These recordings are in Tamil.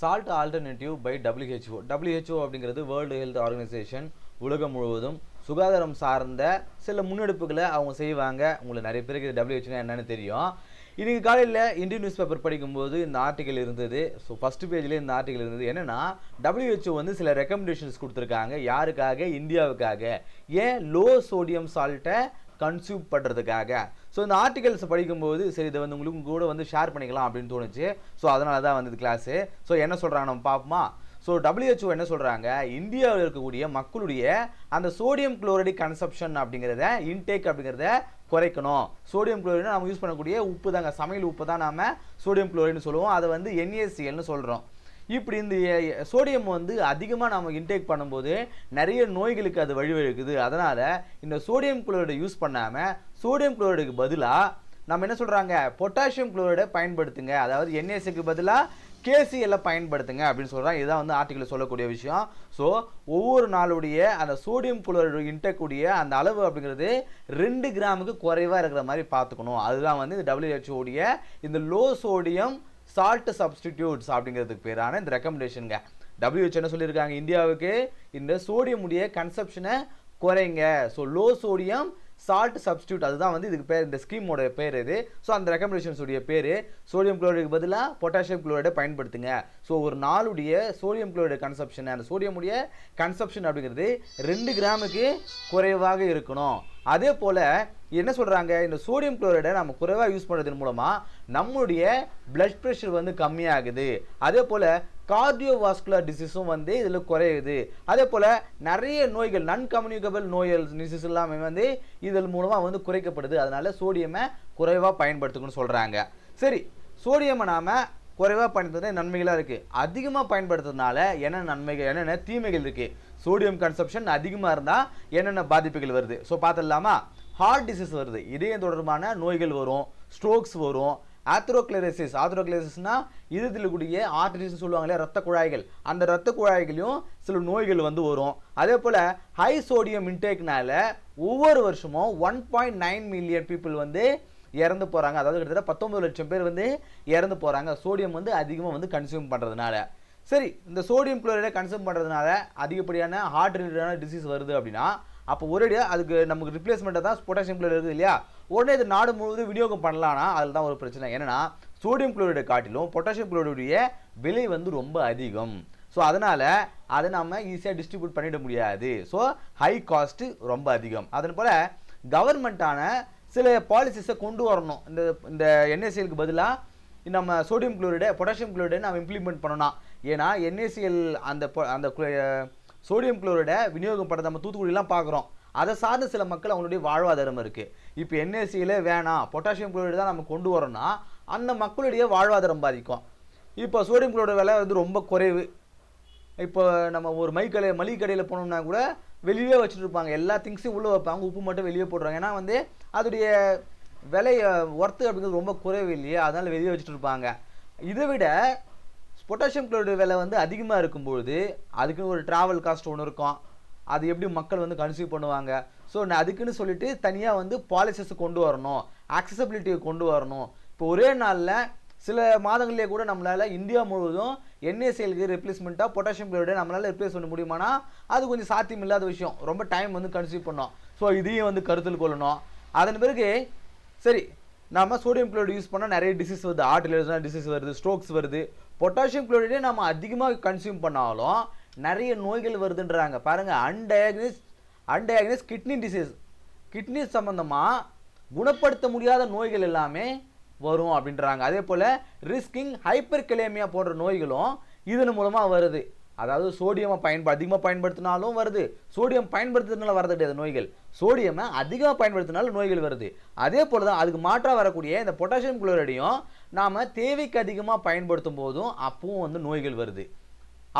Salt alternative by WHO WHO அப்படிங்கிறது வேர்ல்டு ஹெல்த் ஆர்கனைசேஷன் உலகம் முழுவதும் சுகாதாரம் சார்ந்த சில முன்னெடுப்புகளை அவங்க செய்வாங்க. உங்களுக்கு நிறைய பேருக்கு இது என்னென்னு என்னன்னு தெரியும். இன்றைக்கி காலையில் இந்தியன் நியூஸ் பேப்பர் படிக்கும்போது இந்த ஆர்டிக்கல் இருந்தது. ஸோ ஃபஸ்ட் பேஜ்லேயே இந்த ஆர்டிக்கல் இருந்தது. என்னென்னா டபிள்யூஹெச்ஓ வந்து சில ரெக்கமெண்டேஷன்ஸ் கொடுத்துருக்காங்க. யாருக்காக? இந்தியாவுக்காக. ஏன் லோ சோடியம் சால்ட்டை கன்சியூம் பண்ணுறதுக்காக ஸோ இந்த ஆர்டிகல்ஸ் படிக்கும்போது சரி இதை வந்து உங்களுக்கு கூட வந்து ஷேர் பண்ணிக்கலாம் அப்படின்னு தோணுச்சு. ஸோ அதனால தான் வந்தது கிளாஸு ஸோ என்ன சொல்கிறாங்க நம்ம பார்ப்போமா? ஸோ டபிள்யூஹெச்ஓ என்ன சொல்கிறாங்க இந்தியாவில் இருக்கக்கூடிய மக்களுடைய அந்த சோடியம் குளோரைடு கன்சப்ஷன் அப்படிங்கிறத இன்டேக் அப்படிங்கிறத குறைக்கணும். சோடியம் குளோரைடு நம்ம யூஸ் பண்ணக்கூடிய உப்பு தாங்க. சமையல் உப்பு தான் நாம சோடியம் குளோரைடுன்னு சொல்லுவோம். அதை வந்து என்ஏசிஎல்னு சொல்கிறோம் இப்படி இந்த சோடியம் வந்து அதிகமாக நம்ம இன்டேக் பண்ணும்போது நிறைய நோய்களுக்கு அது வழிவகுக்குது. அதனால் இந்த சோடியம் குளோரைடை யூஸ் பண்ணாமல் சோடியம் குளோரைடுக்கு பதிலாக நம்ம என்ன சொல்கிறாங்க பொட்டாசியம் குளோரைடை பயன்படுத்துங்க. அதாவது என்ஏசிக்கு பதிலாக கேசிஎல்ல பயன்படுத்துங்க அப்படின்னு சொல்கிறாங்க இதுதான் வந்து ஆர்டிக்கலில் சொல்லக்கூடிய விஷயம். ஸோ ஒவ்வொரு நாளுடைய அந்த சோடியம் குளோரைடு இன்டக்கூடிய அந்த அளவு அப்படிங்கிறது ரெண்டு கிராமுக்கு குறைவாக இருக்கிற மாதிரி பார்த்துக்கணும். அதுதான் வந்து இந்த டபிள்யூஹெச்ஓடைய இந்த லோ சோடியம் சால்ட் சப்ஸ்டிடியூட்ஸ் அப்படிங்கிறதுக்கு பேரான இந்த ரெக்கமெண்டேஷனுங்க டபிள்யூஹெச் என்ன சொல்லியிருக்காங்க? இந்தியாவுக்கு இந்த சோடியம் உடைய கன்சப்ஷனை குறைங்க. So low sodium salt substitute அதுதான் வந்து இதுக்கு பேர் இந்த ஸ்கீமோட பேர் இது. ஸோ அந்த ரெக்கமெண்டேஷன்ஸுடைய பேர் சோடியம் குளோரைடுக்கு பதிலாக பொட்டாசியம் குளோரைடை பயன்படுத்துங்க. ஸோ ஒரு நாளுடைய சோடியம் குளோரைடு கன்சப்ஷன் அந்த சோடியமுடைய கன்செப்ஷன் கன்சப்ஷன் அப்படிங்கிறது ரெண்டு கிராமுக்கு குறைவாக இருக்கணும். அதே போல் என்ன சொல்கிறாங்க இந்த சோடியம் குளோரைடை நம்ம குறைவாக யூஸ் பண்ணுறதன் மூலமாக நம்மளுடைய பிளட் ப்ரெஷர் வந்து கம்மியாகுது. அதே போல் கார்டியோவாஸ்குலர் டிசீஸும் வந்து இதில் குறையுது. அதே போல் நிறைய நோய்கள் நன் கம்யூனிகபிள் நோய்கள் டிசீஸ் எல்லாமே வந்து இதன் மூலமாக வந்து குறைக்கப்படுது. அதனால சோடியமை குறைவாக பயன்படுத்துக்கணும்னு சொல்கிறாங்க சரி சோடியமை நாம் குறைவாக பயன்படுத்துறது நன்மைகளாக இருக்குது அதிகமாக பயன்படுத்துறதுனால என்ன நன்மைகள் என்னென்ன தீமைகள் இருக்குது சோடியம் கன்சப்ஷன் அதிகமாக இருந்தால் என்னென்ன பாதிப்புகள் வருது? ஸோ பார்த்துடலாமா? ஹார்ட் டிசீஸ் வருது. இதயம் தொடர்பான நோய்கள் வரும் ஸ்ட்ரோக்ஸ் வரும் ஆத்ரோக்ளரசிஸ் ஆத்ரோக்ளரசிஸ்னா இதயத்தில் கூடிய ஆர்டரிஸ் சொல்லுவாங்களே ரத்த குழாய்கள். அந்த ரத்த குழாய்களையும் சில நோய்கள் வந்து வரும். அதே போல் ஹை சோடியம் இன்டேக்னால ஒவ்வொரு வருஷமும் one point nine million people வந்து இறந்து போகிறாங்க அதாவது கிட்டத்தட்ட பத்தொம்பது லட்சம் பேர் வந்து இறந்து போகிறாங்க சோடியம் வந்து அதிகமாக வந்து கன்சியூம் பண்ணுறதுனால சரி இந்த சோடியம் குளோரைடை கன்சியூம் பண்ணுறதுனால அதிகப்படியான ஹார்ட் ரிலேட்டடான டிசீஸ் வருது அப்படின்னா அப்போ ஒரேடியாக அதுக்கு நமக்கு ரிப்ளேஸ்மெண்ட்டாக தான் பொட்டாசியம் குளோரைடு இருக்குது இல்லையா? உடனே இது நாடு முழுவதும் விநியோகம் பண்ணலான்னா அதில் தான் ஒரு பிரச்சனை. என்னென்னா சோடியம் குளோரைடை காட்டிலும் பொட்டாசியம் குளோரைடுடைய விலை வந்து ரொம்ப அதிகம். ஸோ அதனால் அதை நம்ம ஈஸியாக டிஸ்ட்ரிபியூட் பண்ணிட முடியாது. ஸோ ஹை காஸ்ட்டு ரொம்ப அதிகம். அதன் போல் கவர்மெண்ட்டான சில பாலிசிஸை கொண்டு வரணும். இந்த இந்த என்எஸ்சிஎலுக்கு பதிலாக நம்ம சோடியம் குளோரைடை பொட்டாசியம் குளோரைடை நம்ம இம்ப்ளிமெண்ட் பண்ணணும். ஏன்னா என்ஏசிஎல் அந்த அந்த சோடியம் குளோரைடை விநியோகம் பண்ணுறது நம்ம தூத்துக்குடியெலாம் பார்க்குறோம் அதை சார்ந்த சில மக்கள் அவங்களுடைய வாழ்வாதாரம் இருக்குது இப்போ என்ஏசியில் வேணாம் பொட்டாசியம் குளோரைடு தான் நம்ம கொண்டு வரோம்னா அந்த மக்களுடைய வாழ்வாதாரம் பாதிக்கும். இப்போ சோடியம் குளோரைடு விலை வந்து ரொம்ப குறைவு. இப்போ நம்ம ஒரு மை கடை மளிகை கடையில் போனோம்னா கூட வெளியே வச்சுட்டு இருப்பாங்க எல்லா திங்ஸையும் உள்ளே வைப்பாங்க. உப்பு மட்டும் வெளியே போடுறாங்க. ஏன்னா வந்து அதோடைய விலை ஒர்த்து அப்படிங்கிறது ரொம்ப குறைவு இல்லையா. அதனால் வெளியே வச்சுட்டு இருப்பாங்க. இதை விட பொட்டாசியம் குளோரைடு விலை வந்து அதிகமாக இருக்கும்பொழுது அதுக்குன்னு ஒரு ட்ராவல் காஸ்ட் ஒன்று இருக்கும். அது எப்படி மக்கள் வந்து கன்சியூம் பண்ணுவாங்க. ஸோ அதுக்குன்னு சொல்லிட்டு தனியாக வந்து பாலிசிஸ் கொண்டு வரணும். accessibility-ய கொண்டு வரணும். இப்போ ஒரே நாளில் சில மாதங்களிலே கூட நம்மளால் இந்தியா முழுவதும் என்ஏசிஎலுக்கு ரிப்ளேஸ்மெண்ட்டாக பொட்டாசியம் குளோரைடை நம்மளால் ரிப்ளேஸ் பண்ண முடியுமானா அது கொஞ்சம் சாத்தியம் இல்லாத விஷயம். ரொம்ப டைம் வந்து கன்சியூம் பண்ணோம். ஸோ இதையும் வந்து கருத்தில் கொள்ளணும். அதன் பிறகு சரி நம்ம சோடியம் குளோரைடு யூஸ் பண்ணால் நிறைய டிசீஸ் வருது. ஹார்ட் ரிலேட்டடான டிசீஸ் வருது ஸ்ட்ரோக்ஸ் வருது. பொட்டாசியம் குளோரைடே நம்ம அதிகமாக கன்சியூம் பண்ணாலும் நிறைய நோய்கள் வருதுன்றாங்க. பாருங்கள் அன்டயக்னிஸ் அன்டயக்னிஸ் கிட்னி டிசீஸ் கிட்னி சம்மந்தமாக குணப்படுத்த முடியாத நோய்கள் எல்லாமே வரும் அப்படின்றாங்க. அதே போல் ரிஸ்கிங் ஹைப்பர் போன்ற நோய்களும் இதன் மூலமாக வருது. அதாவது சோடியமை பயன்ப அதிகமாக பயன்படுத்தினாலும் வருது. சோடியம் பயன்படுத்துறதுனால வரது கிடையாது நோய்கள். சோடியமை அதிகமாக பயன்படுத்தினாலும் நோய்கள் வருது. அதே போல் தான் அதுக்கு மாற்றாக வரக்கூடிய இந்த பொட்டாசியம் குளோரைடையும் நாம் தேவைக்கு அதிகமாக பயன்படுத்தும் போதும் அப்பவும் வந்து நோய்கள் வருது.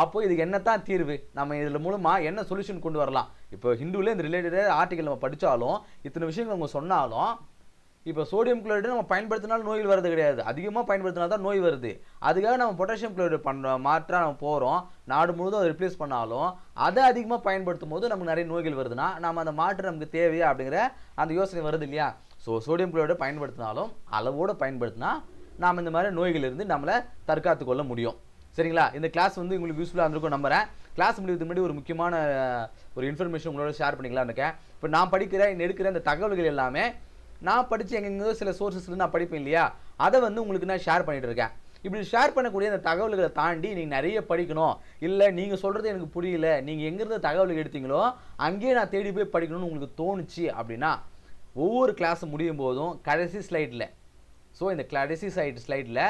அப்போ இதுக்கு என்னத்தான் தீர்வு? நம்ம இதில் மூலமாக என்ன சொல்யூஷன் கொண்டு வரலாம்? இப்போ ஹிந்துவில் இந்த ரிலேட்டடாக ஆர்டிக்கல் நம்ம படித்தாலும் இத்தனை விஷயங்கள் அவங்க சொன்னாலும் இப்போ சோடியம் குளோரைடு நம்ம பயன்படுத்தினாலும் நோய்கள் வர்றது கிடையாது. அதிகமாக பயன்படுத்தினா தான் நோய் வருது. அதுக்காக நம்ம பொட்டாசியம் குளோரைடு பண்ணுற மாற்றாக நம்ம போகிறோம் நாடு முழுவதும் அதை ரிப்ளேஸ் பண்ணாலும் அதை அதிகமாக பயன்படுத்தும் போது நமக்கு நிறைய நோய்கள் வருதுன்னா நம்ம அந்த மாற்று நமக்கு தேவையா அப்படிங்கிற அந்த யோசனை வருது இல்லையா? ஸோ சோடியம் குளோரைடு பயன்படுத்தினாலும் அளவோடு பயன்படுத்தினா நாம் இந்த மாதிரி நோய்களிலிருந்து நம்மளை தற்காத்து கொள்ள முடியும். சரிங்களா? இந்த கிளாஸ் வந்து உங்களுக்கு யூஸ்ஃபுல்லாக இருந்திருக்கும் நம்புகிறேன் கிளாஸ் முடிவுக்கு முன்னாடி ஒரு முக்கியமான ஒரு இன்ஃபர்மேஷன் உங்களோட ஷேர் பண்ணிக்கலாம்னு இருக்கேன். இப்போ நான் படிக்கிற எடுக்கிற இந்த தகவல்கள் எல்லாமே நான் படித்து எங்கெங்கோ சில சோர்ஸஸ்லேருந்து நான் படிப்பேன் இல்லையா? அதை வந்து உங்களுக்கு நான் ஷேர் பண்ணிட்டு இருக்கேன். இப்படி ஷேர் பண்ணக்கூடிய அந்த தகவல்களை தாண்டி நீங்கள் நிறைய படிக்கணும். இல்லை நீங்கள் சொல்கிறது எனக்கு புரியல. நீங்கள் எங்கேருந்து தகவல் எடுத்தீங்களோ அங்கேயே நான் தேடி போய் படிக்கணும்னு உங்களுக்கு தோணுச்சு அப்படின்னா ஒவ்வொரு கிளாஸ் முடியும் போதும் கடைசி ஸ்லைடில் ஸோ இந்த கடைசி சைட் ஸ்லைடில்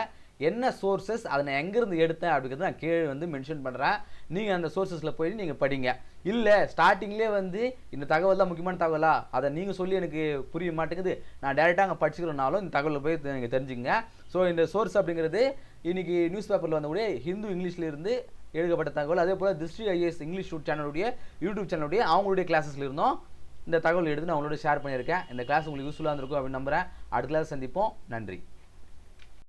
என்ன சோர்ஸஸ் அதை நான் எங்கேருந்து எடுத்தேன் அப்படிங்கிறத நான் கீழே வந்து மென்ஷன் பண்ணுறேன் நீங்கள் அந்த சோர்ஸஸில் போய் நீங்கள் படிங்க. இல்லை ஸ்டார்டிங்லேயே வந்து இந்த தகவல் தான் முக்கியமான தகவலா? அதை நீங்கள் சொல்லி எனக்கு புரிய மாட்டேங்குது. நான் டேரெக்டாக அங்கே படிச்சுக்கிறனாலும் இந்த தகவலை போய் நீங்கள் தெரிஞ்சுங்க ஸோ இந்த சோர்ஸ் அப்படிங்கிறது இன்றைக்கி நியூஸ் பேப்பரில் வந்தக்கூடிய ஹிந்து இங்கிலீஷ்லேருந்து எழுதப்பட்ட தகவல். அதே போல் திஸ்ட்ரி ஐஎஸ் இங்கிலீஷ் சேனலுடைய யூடியூப் சேனலுடைய அவங்களுடைய கிளாஸஸில் இருந்தோம் இந்த தகவல் எடுத்து நான் உங்களோட ஷேர் பண்ணியிருக்கேன். இந்த கிளாஸ் உங்களுக்கு யூஸ்ஃபுல்லாக இருந்திருக்கும் அப்படின்னு நம்புகிறேன் அடுத்த கிளாஸ் சந்திப்போம். நன்றி.